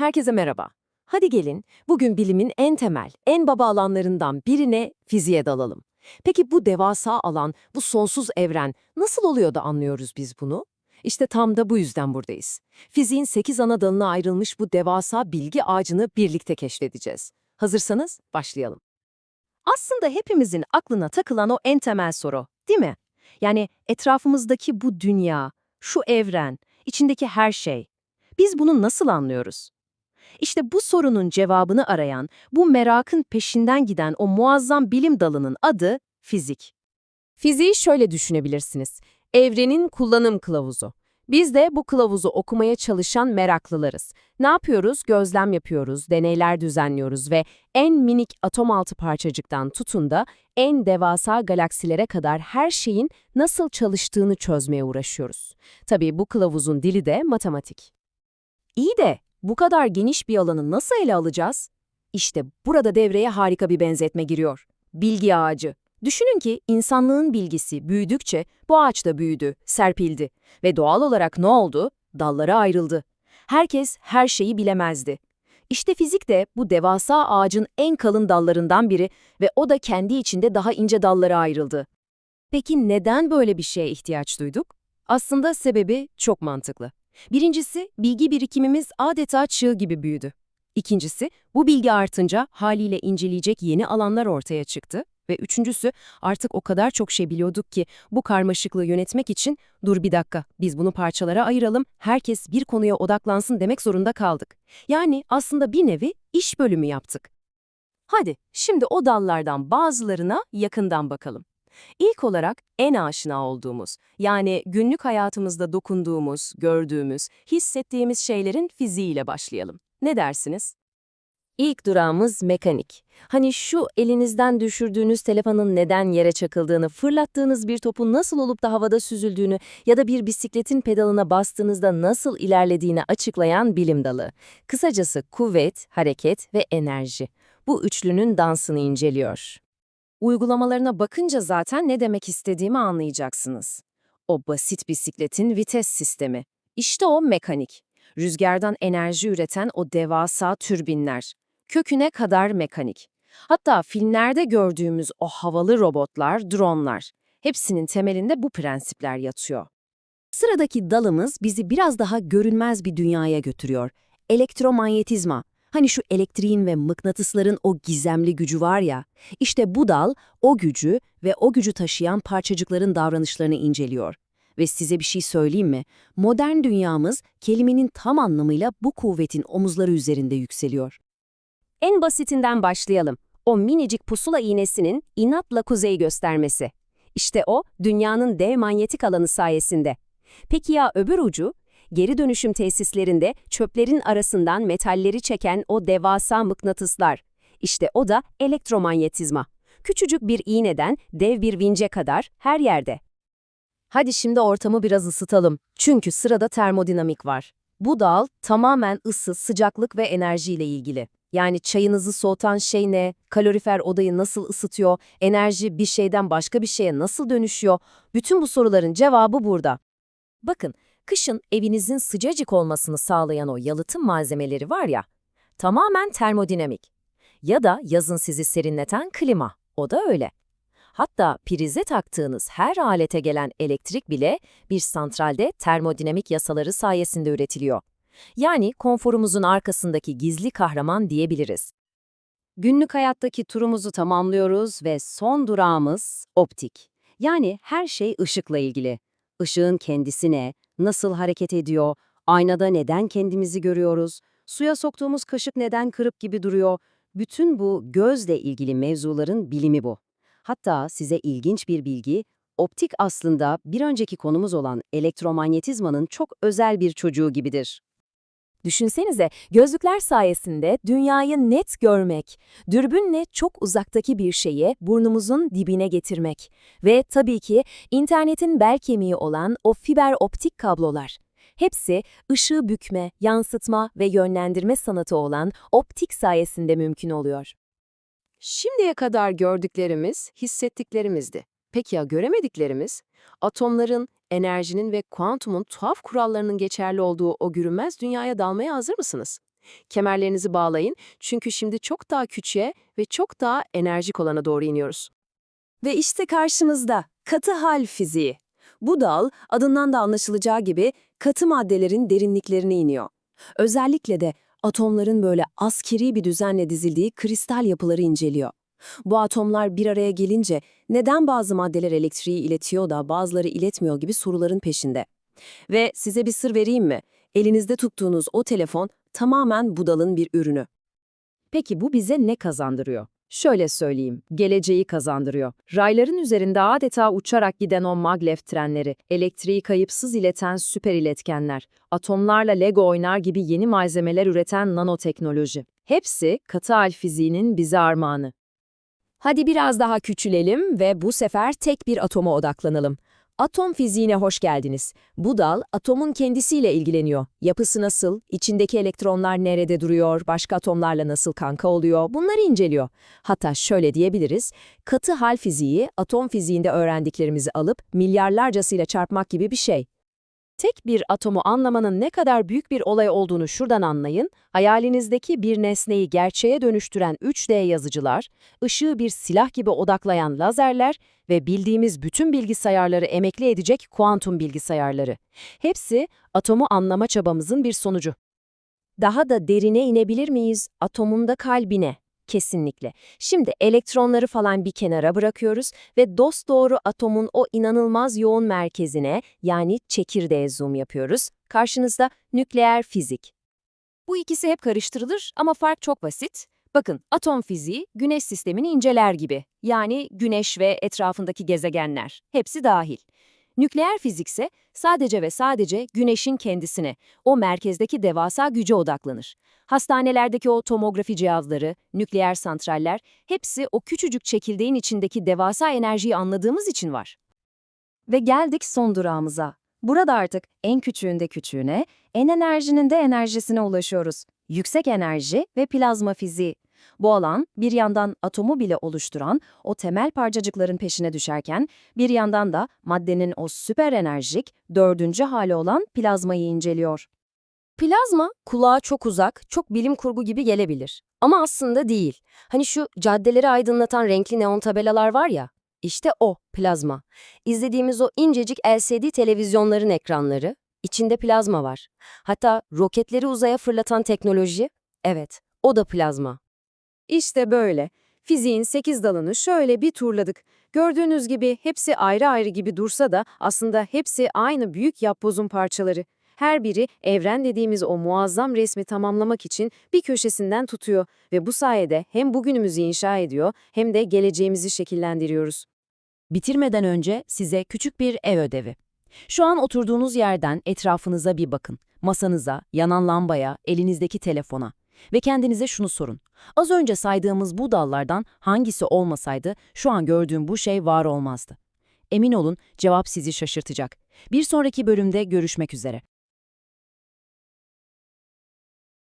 Herkese merhaba. Hadi gelin, bugün bilimin en temel, en baba alanlarından birine fiziğe dalalım. Peki bu devasa alan, bu sonsuz evren nasıl oluyor da anlıyoruz biz bunu? İşte tam da bu yüzden buradayız. Fiziğin 8 ana dalına ayrılmış bu devasa bilgi ağacını birlikte keşfedeceğiz. Hazırsanız başlayalım. Aslında hepimizin aklına takılan o en temel soru, değil mi? Yani etrafımızdaki bu dünya, şu evren, içindeki her şey. Biz bunu nasıl anlıyoruz? İşte bu sorunun cevabını arayan, bu merakın peşinden giden o muazzam bilim dalının adı fizik. Fiziği şöyle düşünebilirsiniz. Evrenin kullanım kılavuzu. Biz de bu kılavuzu okumaya çalışan meraklılarız. Ne yapıyoruz? Gözlem yapıyoruz, deneyler düzenliyoruz ve en minik atom altı parçacıktan tutun da en devasa galaksilere kadar her şeyin nasıl çalıştığını çözmeye uğraşıyoruz. Tabii bu kılavuzun dili de matematik. İyi de bu kadar geniş bir alanı nasıl ele alacağız? İşte burada devreye harika bir benzetme giriyor. Bilgi ağacı. Düşünün ki insanlığın bilgisi büyüdükçe bu ağaç da büyüdü, serpildi ve doğal olarak ne oldu? Dallara ayrıldı. Herkes her şeyi bilemezdi. İşte fizik de bu devasa ağacın en kalın dallarından biri ve o da kendi içinde daha ince dallara ayrıldı. Peki neden böyle bir şeye ihtiyaç duyduk? Aslında sebebi çok mantıklı. Birincisi, bilgi birikimimiz adeta çığ gibi büyüdü. İkincisi, bu bilgi artınca haliyle inceleyecek yeni alanlar ortaya çıktı. Ve üçüncüsü, artık o kadar çok şey biliyorduk ki bu karmaşıklığı yönetmek için dur bir dakika biz bunu parçalara ayıralım, herkes bir konuya odaklansın demek zorunda kaldık. Yani aslında bir nevi iş bölümü yaptık. Hadi şimdi o dallardan bazılarına yakından bakalım. İlk olarak en aşina olduğumuz, yani günlük hayatımızda dokunduğumuz, gördüğümüz, hissettiğimiz şeylerin fiziğiyle başlayalım. Ne dersiniz? İlk durağımız mekanik. Hani şu elinizden düşürdüğünüz telefonun neden yere çakıldığını, fırlattığınız bir topun nasıl olup da havada süzüldüğünü ya da bir bisikletin pedalına bastığınızda nasıl ilerlediğini açıklayan bilim dalı. Kısacası kuvvet, hareket ve enerji. Bu üçlünün dansını inceliyor. Uygulamalarına bakınca zaten ne demek istediğimi anlayacaksınız. O basit bisikletin vites sistemi. İşte o mekanik. Rüzgardan enerji üreten o devasa türbinler. Köküne kadar mekanik. Hatta filmlerde gördüğümüz o havalı robotlar, dronlar. Hepsinin temelinde bu prensipler yatıyor. Sıradaki dalımız bizi biraz daha görünmez bir dünyaya götürüyor. Elektromanyetizma. Hani şu elektriğin ve mıknatısların o gizemli gücü var ya, işte bu dal o gücü ve o gücü taşıyan parçacıkların davranışlarını inceliyor. Ve size bir şey söyleyeyim mi? Modern dünyamız kelimenin tam anlamıyla bu kuvvetin omuzları üzerinde yükseliyor. En basitinden başlayalım. O minicik pusula iğnesinin inatla kuzeyi göstermesi. İşte o, dünyanın dev manyetik alanı sayesinde. Peki ya öbür ucu? Geri dönüşüm tesislerinde çöplerin arasından metalleri çeken o devasa mıknatıslar. İşte o da elektromanyetizma. Küçücük bir iğneden dev bir vince kadar her yerde. Hadi şimdi ortamı biraz ısıtalım. Çünkü sırada termodinamik var. Bu dal tamamen ısı, sıcaklık ve enerjiyle ilgili. Yani çayınızı soğutan şey ne, kalorifer odayı nasıl ısıtıyor, enerji bir şeyden başka bir şeye nasıl dönüşüyor, bütün bu soruların cevabı burada. Bakın, kışın evinizin sıcacık olmasını sağlayan o yalıtım malzemeleri var ya, tamamen termodinamik. Ya da yazın sizi serinleten klima, o da öyle. Hatta prize taktığınız her alete gelen elektrik bile bir santralde termodinamik yasaları sayesinde üretiliyor. Yani konforumuzun arkasındaki gizli kahraman diyebiliriz. Günlük hayattaki turumuzu tamamlıyoruz ve son durağımız optik. Yani her şey ışıkla ilgili. Işığın kendisi ne, nasıl hareket ediyor, aynada neden kendimizi görüyoruz, suya soktuğumuz kaşık neden kırıp gibi duruyor, bütün bu gözle ilgili mevzuların bilimi bu. Hatta size ilginç bir bilgi, optik aslında bir önceki konumuz olan elektromanyetizmanın çok özel bir çocuğu gibidir. Düşünsenize, gözlükler sayesinde dünyayı net görmek, dürbünle çok uzaktaki bir şeyi burnumuzun dibine getirmek ve tabii ki internetin bel kemiği olan o fiber optik kablolar. Hepsi ışığı bükme, yansıtma ve yönlendirme sanatı olan optik sayesinde mümkün oluyor. Şimdiye kadar gördüklerimiz, hissettiklerimizdi. Peki ya göremediklerimiz? Atomların, enerjinin ve kuantumun tuhaf kurallarının geçerli olduğu o görünmez dünyaya dalmaya hazır mısınız? Kemerlerinizi bağlayın çünkü şimdi çok daha küçüğe ve çok daha enerjik olana doğru iniyoruz. Ve işte karşımızda katı hal fiziği. Bu dal adından da anlaşılacağı gibi katı maddelerin derinliklerine iniyor. Özellikle de atomların böyle askeri bir düzenle dizildiği kristal yapıları inceliyor. Bu atomlar bir araya gelince neden bazı maddeler elektriği iletiyor da bazıları iletmiyor gibi soruların peşinde. Ve size bir sır vereyim mi? Elinizde tuttuğunuz o telefon tamamen bu dalın bir ürünü. Peki bu bize ne kazandırıyor? Şöyle söyleyeyim, geleceği kazandırıyor. Rayların üzerinde adeta uçarak giden o maglev trenleri, elektriği kayıpsız ileten süper iletkenler, atomlarla Lego oynar gibi yeni malzemeler üreten nanoteknoloji. Hepsi katı hal fiziğinin bize armağanı. Hadi biraz daha küçülelim ve bu sefer tek bir atoma odaklanalım. Atom fiziğine hoş geldiniz. Bu dal atomun kendisiyle ilgileniyor. Yapısı nasıl, içindeki elektronlar nerede duruyor, başka atomlarla nasıl kanka oluyor bunları inceliyor. Hatta şöyle diyebiliriz, katı hal fiziği atom fiziğinde öğrendiklerimizi alıp milyarlarcasıyla çarpmak gibi bir şey. Tek bir atomu anlamanın ne kadar büyük bir olay olduğunu şuradan anlayın. Hayalinizdeki bir nesneyi gerçeğe dönüştüren 3D yazıcılar, ışığı bir silah gibi odaklayan lazerler ve bildiğimiz bütün bilgisayarları emekli edecek kuantum bilgisayarları. Hepsi atomu anlama çabamızın bir sonucu. Daha da derine inebilir miyiz? Atomun da kalbine. Kesinlikle. Şimdi elektronları falan bir kenara bırakıyoruz ve dosdoğru atomun o inanılmaz yoğun merkezine yani çekirdeğe zoom yapıyoruz. Karşınızda nükleer fizik. Bu ikisi hep karıştırılır ama fark çok basit. Bakın atom fiziği güneş sistemini inceler gibi. Yani güneş ve etrafındaki gezegenler. Hepsi dahil. Nükleer fizikse sadece ve sadece güneşin kendisine, o merkezdeki devasa güce odaklanır. Hastanelerdeki o tomografi cihazları, nükleer santraller hepsi o küçücük çekirdeğin içindeki devasa enerjiyi anladığımız için var. Ve geldik son durağımıza. Burada artık en küçüğünde küçüğüne, en enerjinin de enerjisine ulaşıyoruz. Yüksek enerji ve plazma fiziği. Bu alan bir yandan atomu bile oluşturan o temel parçacıkların peşine düşerken bir yandan da maddenin o süper enerjik dördüncü hali olan plazmayı inceliyor. Plazma kulağa çok uzak, çok bilim kurgu gibi gelebilir. Ama aslında değil. Hani şu caddeleri aydınlatan renkli neon tabelalar var ya, işte o plazma. İzlediğimiz o incecik LCD televizyonların ekranları, içinde plazma var. Hatta roketleri uzaya fırlatan teknoloji, evet, o da plazma. İşte böyle. Fiziğin 8 dalını şöyle bir turladık. Gördüğünüz gibi hepsi ayrı ayrı gibi dursa da aslında hepsi aynı büyük yapbozun parçaları. Her biri evren dediğimiz o muazzam resmi tamamlamak için bir köşesinden tutuyor ve bu sayede hem bugünümüzü inşa ediyor hem de geleceğimizi şekillendiriyoruz. Bitirmeden önce size küçük bir ev ödevi. Şu an oturduğunuz yerden etrafınıza bir bakın. Masanıza, yanan lambaya, elinizdeki telefona. Ve kendinize şunu sorun. Az önce saydığımız bu dallardan hangisi olmasaydı şu an gördüğüm bu şey var olmazdı. Emin olun cevap sizi şaşırtacak. Bir sonraki bölümde görüşmek üzere.